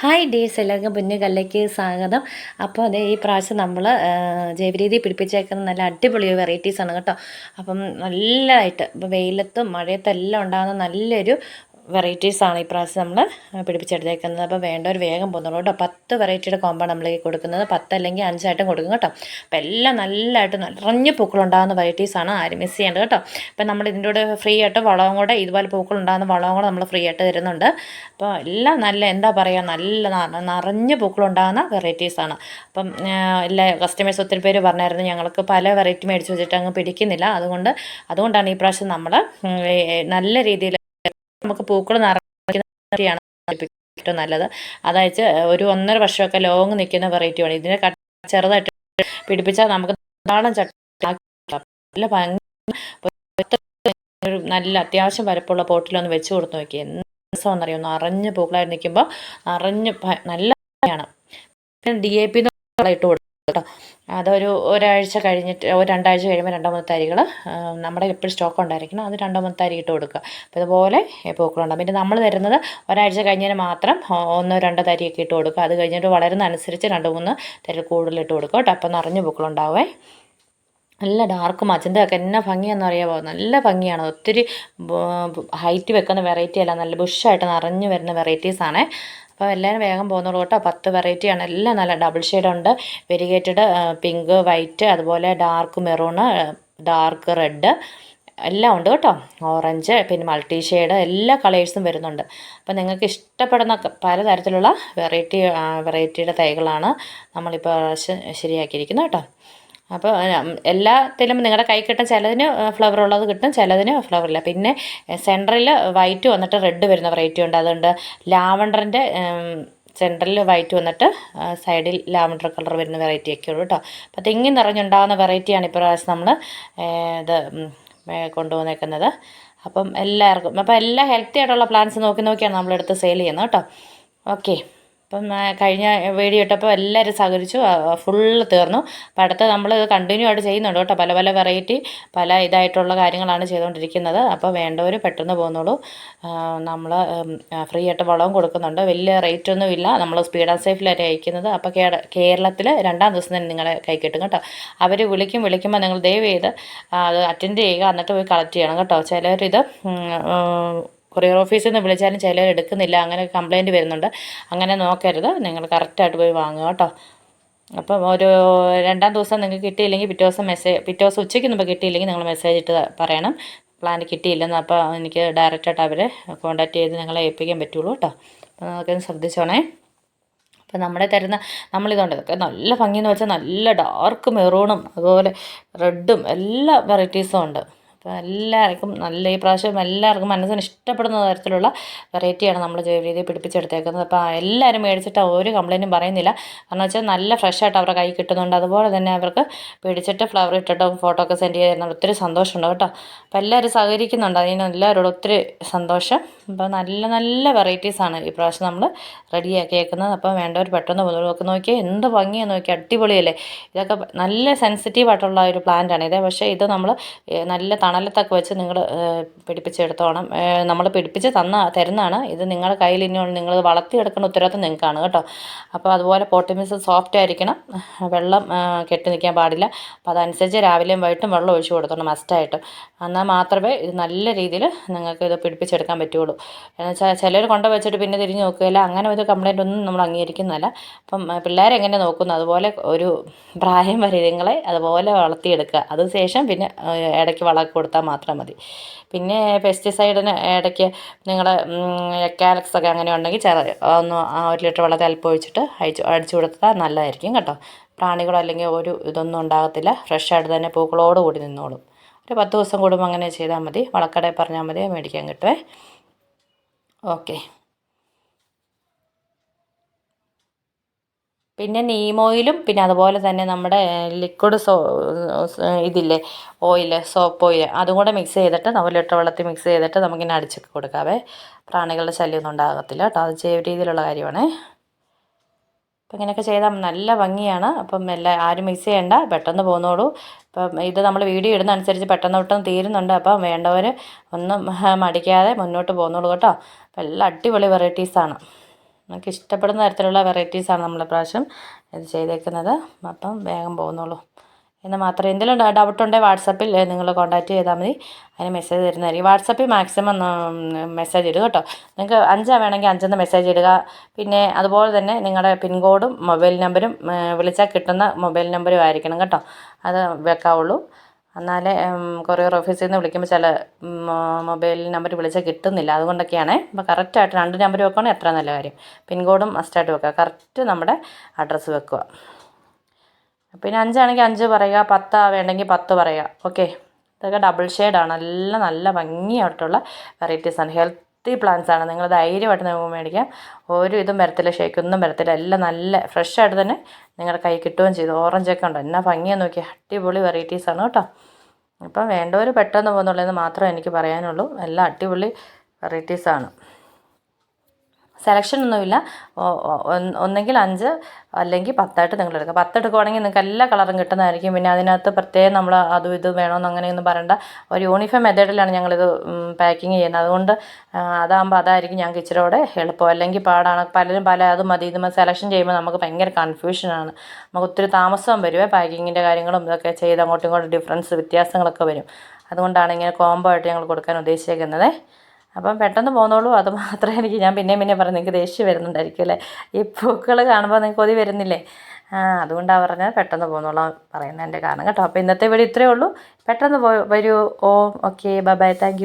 Hi days എല്ലാവർക്കും പുന്നുകല്ലേക്ക് സ്വാഗതം. അപ്പോൾ അതെ ഈ പ്രാവശ്യം നമ്മൾ ജൈവരീതി പിടിപ്പിച്ചേക്കുന്ന നല്ല അടിപൊളി വെറൈറ്റീസാണ് കേട്ടോ. അപ്പം നല്ലതായിട്ട് ഇപ്പോൾ വെയിലത്തും മഴയത്തും എല്ലാം ഉണ്ടാകുന്ന നല്ലൊരു വെറൈറ്റീസാണ് ഈ പ്രാവശ്യം നമ്മൾ പിടിപ്പിച്ചെടുത്തേക്കുന്നത്. അപ്പോൾ ഒരു വേഗം പോകുന്നുള്ളൂ കേട്ടോ. പത്ത് വെറൈറ്റിയുടെ കോമ്പാണ് നമ്മൾ കൊടുക്കുന്നത്. പത്ത് അല്ലെങ്കിൽ അഞ്ചായിട്ടും കൊടുക്കും കേട്ടോ. അപ്പോൾ എല്ലാം നല്ലതായിട്ട് നിറഞ്ഞ് പൂക്കളുണ്ടാകുന്ന വെറൈറ്റീസാണ് ആരും മിസ് ചെയ്യേണ്ടത് കേട്ടോ. അപ്പോൾ നമ്മൾ ഇതിന്റെ കൂടെ ഫ്രീ ആയിട്ട് വളവും കൂടെ ഇതുപോലെ പൂക്കളുണ്ടാകുന്ന വളവും കൂടെ നമ്മൾ ഫ്രീ ആയിട്ട് തരുന്നുണ്ട്. അപ്പോൾ എല്ലാം നല്ല എന്താ പറയുക നല്ല നിറഞ്ഞ് പൂക്കളുണ്ടാകുന്ന വെറൈറ്റീസാണ് അപ്പം എല്ലാ കസ്റ്റമേഴ്സ് ഒത്തിരി പേര് പറഞ്ഞായിരുന്നു ഞങ്ങൾക്ക് പല വെറൈറ്റി മേടിച്ച് വെച്ചിട്ട് അങ്ങ് പിടിക്കുന്നില്ല. അതുകൊണ്ട് അതുകൊണ്ടാണ് ഈ പ്രാവശ്യം നമ്മൾ നല്ല രീതിയിൽ നമുക്ക് പൂക്കൾ നിറയ്ക്കുന്ന ഏറ്റവും നല്ലത്. അതായത് ഒരു ഒന്നര വർഷമൊക്കെ ലോങ് നിൽക്കുന്ന വെറൈറ്റിയാണ് ഇതിനെ ചെറുതായിട്ട് പിടിപ്പിച്ചാൽ നമുക്ക് ധാരാളം ചട്ടി നല്ല ഭംഗി നല്ല അത്യാവശ്യം വരപ്പുള്ള പോട്ടിലൊന്ന് വെച്ച് കൊടുത്ത് നോക്കി എന്ത് രസമാണെന്നറിയോ? നിറഞ്ഞ് പൂക്കളായി നിൽക്കുമ്പോൾ നിറഞ്ഞ് നല്ല ഭംഗിയാണ്. ഡി എ പി ഇട്ട് കൊടുക്കും കേട്ടോ. അതൊരു ഒരാഴ്ച കഴിഞ്ഞിട്ട് ഒരു രണ്ടാഴ്ച കഴിയുമ്പോൾ രണ്ടോ മൂന്ന് തരികൾ നമ്മുടെ എപ്പോഴും സ്റ്റോക്ക് ഉണ്ടായിരിക്കണം. അത് രണ്ടോ മൂന്ന് തരി ഇട്ട് കൊടുക്കുക. അപ്പോൾ ഇതുപോലെ പൂക്കളുണ്ടാകും. പിന്നെ നമ്മൾ തരുന്നത് ഒരാഴ്ച കഴിഞ്ഞതിന് മാത്രം ഒന്നോ രണ്ടോ തരിയൊക്കെ ഇട്ട് കൊടുക്കുക. അത് കഴിഞ്ഞിട്ട് വളരുന്ന അനുസരിച്ച് രണ്ട് മൂന്ന് തരി കൂടുതൽ ഇട്ട് കൊടുക്കുക കേട്ടോ. അപ്പോൾ നിറഞ്ഞ പൂക്കളുണ്ടാവേ നല്ല ഡാർക്ക് മച്ചന്റെയൊക്കെ എന്നാ ഭംഗിയാണെന്ന് അറിയാമോ നല്ല ഭംഗിയാണ്. ഒത്തിരി ഹൈറ്റ് വെക്കുന്ന വെറൈറ്റി അല്ല. നല്ല ബുഷായിട്ട് നിറഞ്ഞു വരുന്ന വെറൈറ്റീസാണ്. അപ്പോൾ എല്ലാവരും വേഗം പോകുന്നുള്ളൂ കേട്ടോ. പത്ത് വെറൈറ്റിയാണ് എല്ലാം നല്ല ഡബിൾ ഷെയ്ഡുണ്ട് വെരിഗേറ്റഡ് പിങ്ക് വൈറ്റ് അതുപോലെ ഡാർക്ക് മെറൂണ് ഡാർക്ക് റെഡ് എല്ലാം ഉണ്ട് കേട്ടോ. ഓറഞ്ച് പിന്നെ മൾട്ടി ഷെയ്ഡ് എല്ലാ കളേഴ്സും വരുന്നുണ്ട്. അപ്പോൾ നിങ്ങൾക്ക് ഇഷ്ടപ്പെടുന്ന പലതരത്തിലുള്ള വെറൈറ്റി വെറൈറ്റിയുടെ തൈകളാണ് നമ്മളിപ്പോൾ ശരിയാക്കിയിരിക്കുന്നത് കേട്ടോ. അപ്പോൾ എല്ലാത്തിലും നിങ്ങളുടെ കൈ കിട്ടും ചിലതിന് ഫ്ലവർ ഉള്ളത് കിട്ടും ചിലതിന് ഫ്ലവർ ഇല്ല. പിന്നെ സെന്ററിൽ വൈറ്റ് വന്നിട്ട് റെഡ് വരുന്ന വെറൈറ്റി ഉണ്ട്. അതുകൊണ്ട് ലാവണ്ടറിന്റെ സെന്ററിൽ വൈറ്റ് വന്നിട്ട് സൈഡിൽ ലാവണ്ടർ കളർ വരുന്ന വെറൈറ്റി ഒക്കെ ഉള്ളൂ കേട്ടോ അപ്പോൾ തെങ്ങി നിറഞ്ഞുണ്ടാകുന്ന വെറൈറ്റിയാണ് ഇപ്രാവശ്യം നമ്മൾ ഇത് കൊണ്ടുവന്നേക്കുന്നത്. അപ്പം എല്ലാവർക്കും അപ്പോൾ എല്ലാ ഹെൽത്തി ആയിട്ടുള്ള പ്ലാന്റ്സ് നോക്കി നോക്കിയാണ് നമ്മളെടുത്ത് സെയിൽ ചെയ്യുന്നത് കേട്ടോ ഓക്കെ അപ്പം കഴിഞ്ഞ വീഡിയോ ഇട്ടപ്പോൾ എല്ലാവരും സഹകരിച്ചു ഫുള്ള് തീർന്നു. അപ്പം നമ്മൾ കണ്ടിന്യൂ ആയിട്ട് ചെയ്യുന്നുണ്ട് കേട്ടോ. പല പല വെറൈറ്റി പല ഇതായിട്ടുള്ള കാര്യങ്ങളാണ് ചെയ്തുകൊണ്ടിരിക്കുന്നത്. അപ്പോൾ വേണ്ടവർ പെട്ടെന്ന് പോകുന്നുള്ളൂ നമ്മൾ ഫ്രീ ആയിട്ട് വളവും കൊടുക്കുന്നുണ്ട്. വലിയ റേറ്റ് ഒന്നും ഇല്ല. നമ്മൾ സ്പീഡ് ആൻഡ് സേഫിലായിട്ട് അയക്കുന്നത് അപ്പോൾ കേരളത്തിൽ രണ്ടാം ദിവസം തന്നെ നിങ്ങളെ കൈ കിട്ടും കേട്ടോ. അവർ വിളിക്കും വിളിക്കുമ്പോൾ നിങ്ങൾ ദയവ് ചെയ്ത് അത് അറ്റൻഡ് ചെയ്യുക. എന്നിട്ട് പോയി കളക്ട് ചെയ്യണം കേട്ടോ. ചിലരിത് കൊറിയർ ഓഫീസിൽ നിന്ന് വിളിച്ചാലും ചിലർ എടുക്കുന്നില്ല അങ്ങനെ കംപ്ലയിന്റ് വരുന്നുണ്ട്. അങ്ങനെ നോക്കരുത് നിങ്ങൾ കറക്റ്റായിട്ട് പോയി വാങ്ങുക കേട്ടോ. അപ്പം ഒരു രണ്ടാം ദിവസം നിങ്ങൾക്ക് കിട്ടിയില്ലെങ്കിൽ പിറ്റേ ദിവസം മെസ്സേജ് പിറ്റേ ദിവസം ഉച്ചയ്ക്ക് മുമ്പ് കിട്ടിയില്ലെങ്കിൽ നിങ്ങൾ മെസ്സേജ് ഇട്ട് പറയണം. പ്ലാൻ കിട്ടിയില്ലെന്ന് അപ്പോൾ എനിക്ക് ഡയറക്റ്റായിട്ട് അവരെ കോൺടാക്റ്റ് ചെയ്ത് നിങ്ങളെ ഏൽപ്പിക്കാൻ പറ്റുള്ളൂ കേട്ടോ. അപ്പോൾ നമുക്കൊന്ന് ശ്രദ്ധിച്ചോണേ. അപ്പം നമ്മളെ തരുന്ന നമ്മളിതുണ്ട് ഇതൊക്കെ നല്ല ഭംഗിയെന്ന് വെച്ചാൽ നല്ല ഡാർക്ക് മെറൂണും അതുപോലെ റെഡും എല്ലാ വെറൈറ്റീസും ഉണ്ട്. അപ്പോൾ എല്ലാവർക്കും നല്ല ഈ പ്രാവശ്യം എല്ലാവർക്കും മനസ്സിന് ഇഷ്ടപ്പെടുന്ന തരത്തിലുള്ള വെറൈറ്റിയാണ് നമ്മൾ ജൈവ രീതിയിൽ പിടിപ്പിച്ചെടുത്തേക്കുന്നത്. അപ്പോൾ എല്ലാവരും മേടിച്ചിട്ട് ഒരു കംപ്ലയിന്റും പറയുന്നില്ല. കാരണം വെച്ചാൽ നല്ല ഫ്രഷ് ആയിട്ട് അവരുടെ കൈ കിട്ടുന്നുണ്ട്. അതുപോലെ തന്നെ അവർക്ക് പിടിച്ചിട്ട് ഫ്ലവർ ഇട്ടിട്ടോ ഫോട്ടോ ഒക്കെ സെൻഡ് ചെയ്യുന്ന ഒത്തിരി സന്തോഷമുണ്ട് കേട്ടോ. അപ്പോൾ എല്ലാവരും സഹകരിക്കുന്നുണ്ട്. അതിന് എല്ലാവരോടും ഒത്തിരി സന്തോഷം. അപ്പോൾ നല്ല നല്ല വെറൈറ്റീസാണ് ഈ പ്രാവശ്യം നമ്മൾ റെഡിയാക്കിയേക്കുന്നത്. അപ്പോൾ വേണ്ടവർ പെട്ടെന്ന് നോക്കി നോക്കിയാൽ എന്ത് ഭംഗിയാണ് നോക്കി അടിപൊളിയല്ലേ. ഇതൊക്കെ നല്ല സെൻസിറ്റീവ് ആയിട്ടുള്ള ഒരു പ്ലാന്റാണ് ഇതേ പക്ഷേ ഇത് നമ്മൾ നല്ല തണലത്തൊക്കെ വെച്ച് നിങ്ങൾ പിടിപ്പിച്ചെടുത്തോണം. നമ്മൾ പിടിപ്പിച്ച് തന്ന തരുന്നതാണ്. ഇത് നിങ്ങളുടെ കയ്യിൽ ഇനി നിങ്ങൾ വളർത്തിയെടുക്കുന്ന ഉത്തരവാദിത്വം നിങ്ങൾക്കാണ് കേട്ടോ. അപ്പോൾ അതുപോലെ പോട്ടിമിസ് സോഫ്റ്റ് ആയിരിക്കണം. വെള്ളം കെട്ടി നിൽക്കാൻ പാടില്ല. അപ്പോൾ അതനുസരിച്ച് രാവിലെയും വൈകിട്ടും വെള്ളം ഒഴിച്ചു കൊടുത്തോണം മസ്റ്റായിട്ടും എന്നാൽ മാത്രമേ ഇത് നല്ല രീതിയിൽ നിങ്ങൾക്ക് ഇത് പിടിപ്പിച്ചെടുക്കാൻ പറ്റുള്ളൂ. എന്ന് വെച്ചാൽ ചിലർ കൊണ്ടു വെച്ചിട്ട് പിന്നെ തിരിഞ്ഞ് നോക്കുകയില്ല. അങ്ങനെ ഒരു കംപ്ലയിന്റ് ഒന്നും നമ്മൾ അംഗീകരിക്കുന്നതല്ല. അപ്പം പിള്ളേരെ എങ്ങനെ നോക്കുന്നു? അതുപോലെ ഒരു പ്രായം വരെ നിങ്ങളെ അതുപോലെ വളർത്തിയെടുക്കുക. അതിനുശേഷം പിന്നെ ഇടയ്ക്ക് വള കൊടുത്താൽ മാത്രം മതി. പിന്നെ പെസ്റ്റിസൈഡിന് ഇടയ്ക്ക് നിങ്ങൾ എക്കാലക്സ് ഒക്കെ അങ്ങനെ ഉണ്ടെങ്കിൽ ചെറ ഒന്ന് ഒരു ലിറ്റർ വെള്ളത്തിൽ അല്പം ഒഴിച്ചിട്ട് അയച്ചു അടിച്ചു കൊടുത്താൽ നല്ലതായിരിക്കും കേട്ടോ. പ്രാണികളോ അല്ലെങ്കിൽ ഒരു ഇതൊന്നും ഉണ്ടാകത്തില്ല. ഫ്രഷായിട്ട് തന്നെ പൂക്കളോട് കൂടി നിന്നോളും. ഒരു പത്ത് ദിവസം കൂടുമ്പോൾ അങ്ങനെ ചെയ്താൽ മതി. വളക്കടയിൽ പറഞ്ഞാൽ മതി. മേടിക്കാൻ കിട്ടുമേ ഓക്കെ പിന്നെ നീം ഓയിലും പിന്നെ അതുപോലെ തന്നെ നമ്മുടെ ലിക്വിഡ് സോ ഇതില്ലേ ഓയിൽ സോപ്പ് ഓയിൽ അതും കൂടെ മിക്സ് ചെയ്തിട്ട് നമ്മൾ ലിറ്റർ വെള്ളത്തിൽ മിക്സ് ചെയ്തിട്ട് നമുക്കിങ്ങനെ അടിച്ചൊക്കെ കൊടുക്കാവേ. പ്രാണികളുടെ ശല്യമൊന്നും ഉണ്ടാകത്തില്ല കേട്ടോ. അത് ജൈവ രീതിയിലുള്ള കാര്യമാണ്. അപ്പം ഇങ്ങനെയൊക്കെ ചെയ്താൽ നല്ല ഭംഗിയാണ്. അപ്പം എല്ലാ ആരും മിക്സ് ചെയ്യേണ്ട. പെട്ടെന്ന് പോകുന്നോളൂ അപ്പം ഇത് നമ്മൾ വീഡിയോ ഇടുന്ന അനുസരിച്ച് പെട്ടെന്ന് പെട്ടെന്ന് തീരുന്നുണ്ട്. അപ്പം വേണ്ടവർ ഒന്നും മടിക്കാതെ മുന്നോട്ട് പോകുന്നുള്ളൂ കേട്ടോ. അപ്പം എല്ലാം അടിപൊളി വെറൈറ്റീസാണ് നമുക്ക് ഇഷ്ടപ്പെടുന്ന തരത്തിലുള്ള വെറൈറ്റീസാണ് നമ്മൾ പ്രാവശ്യം ഇത് ചെയ്തേക്കുന്നത്. അപ്പം വേഗം പോകുന്നുള്ളൂ എന്ന് മാത്രമേ എന്തെങ്കിലും ഡൗട്ട് ഉണ്ടെങ്കിൽ വാട്സപ്പിൽ നിങ്ങൾ കോൺടാക്റ്റ് ചെയ്താൽ മതി. അതിന് മെസ്സേജ് തരുന്നതായിരിക്കും. വാട്സപ്പിൽ മാക്സിമം മെസ്സേജ് ഇടുക കേട്ടോ. നിങ്ങൾക്ക് അഞ്ചാ വേണമെങ്കിൽ അഞ്ചെന്ന് മെസ്സേജ് ഇടുക. പിന്നെ അതുപോലെ തന്നെ നിങ്ങളുടെ പിൻകോഡും മൊബൈൽ നമ്പരും വിളിച്ചാൽ കിട്ടുന്ന മൊബൈൽ നമ്പരും ആയിരിക്കണം കേട്ടോ. അത് വെക്കാവുള്ളൂ. എന്നാലേ കൊറിയർ ഓഫീസിൽ നിന്ന് വിളിക്കുമ്പോൾ ചില മൊബൈൽ നമ്പർ വിളിച്ചാൽ കിട്ടുന്നില്ല. അതുകൊണ്ടൊക്കെയാണ്. അപ്പോൾ കറക്റ്റായിട്ട് രണ്ട് നമ്പർ വെക്കുകയാണെങ്കിൽ എത്ര നല്ല കാര്യം. പിൻകോഡും മസ്റ്റായിട്ട് വെക്കുക കറക്റ്റ് നമ്മുടെ അഡ്രസ്സ് വെക്കുക. പിന്നെ അഞ്ചാണെങ്കിൽ അഞ്ച് പറയുക പത്താ വേണ്ടെങ്കിൽ പത്ത് പറയുക. ഓക്കെ? ഇതൊക്കെ ഡബിൾ ഷെയ്ഡാണ് എല്ലാം നല്ല ഭംഗിയായിട്ടുള്ള വെറൈറ്റീസാണ്. ഹെൽത്തി പ്ലാന്റ്സ് ആണ്. നിങ്ങൾ ധൈര്യമായിട്ട് നമുക്ക് മേടിക്കാം. ഒരു ഇതും വരത്തില്ല ഷേക്കൊന്നും വരത്തില്ല. എല്ലാം നല്ല ഫ്രഷായിട്ട് തന്നെ നിങ്ങളുടെ കൈ കിട്ടുകയും ചെയ്തു. ഓറഞ്ച് ഒക്കെ ഉണ്ട്? എന്നാ ഭംഗിയാണ് നോക്കി അടിപൊളി വെറൈറ്റീസ് ആണ് കേട്ടോ. അപ്പം വേണ്ടവർ പെട്ടെന്ന് പോകുന്നുള്ളതെന്ന് മാത്രമേ എനിക്ക് പറയാനുള്ളൂ. എല്ലാം അടിപൊളി വെറൈറ്റീസാണ് സെലക്ഷൻ ഒന്നുമില്ല. ഒന്നെങ്കിൽ അഞ്ച് അല്ലെങ്കിൽ പത്തായിട്ട് നിങ്ങൾ എടുക്കുക. പത്ത് എടുക്കുവാണെങ്കിൽ നിങ്ങൾക്ക് എല്ലാ കളറും കിട്ടുന്നതായിരിക്കും. പിന്നെ അതിനകത്ത് പ്രത്യേകം നമ്മൾ അതും ഇത് വേണമെന്ന് അങ്ങനെയൊന്നും പറയണ്ട. ഒരു യൂണിഫോം മെത്തേഡിലാണ് ഞങ്ങളിത് പാക്കിങ് ചെയ്യുന്നത്. അതുകൊണ്ട് അതാകുമ്പോൾ അതായിരിക്കും ഞങ്ങൾക്ക് ഇച്ചിരി കൂടെ എളുപ്പം. അല്ലെങ്കിൽ പാടാണ്. പലരും പല അത് മതി ഇത് സെലക്ഷൻ ചെയ്യുമ്പോൾ നമുക്ക് ഭയങ്കര കൺഫ്യൂഷനാണ് നമുക്ക് ഒത്തിരി താമസം വരുമേ പാക്കിങ്ങിന്റെ കാര്യങ്ങളും ഇതൊക്കെ ചെയ്ത് അങ്ങോട്ടും ഇങ്ങോട്ടും ഡിഫറൻസ് വ്യത്യാസങ്ങളൊക്കെ വരും. അതുകൊണ്ടാണ് ഇങ്ങനെ കോംബോ ആയിട്ട് ഞങ്ങൾ കൊടുക്കാൻ ഉദ്ദേശിക്കുന്നത് അപ്പം പെട്ടെന്ന് പോന്നോളൂ. അത് മാത്രമേ എനിക്ക് ഞാൻ പിന്നെയും പിന്നെ പറഞ്ഞു നിങ്ങൾക്ക് ദേഷ്യം വരുന്നുണ്ടായിരിക്കും അല്ലേ? ഈ പൂക്കൾ കാണുമ്പോൾ നിങ്ങൾക്ക് കൊതി വരുന്നില്ലേ? ആ അതുകൊണ്ടാണ് പറഞ്ഞത് പെട്ടെന്ന് പോന്നോളാം പറയുന്നതിന്റെ കാരണം കേട്ടോ. അപ്പോൾ ഇന്നത്തെ വീഡിയോ ഇത്രയേ ഉള്ളൂ. പെട്ടെന്ന് പോ വരൂ. ഓ ഓക്കെ. Bye bye. താങ്ക്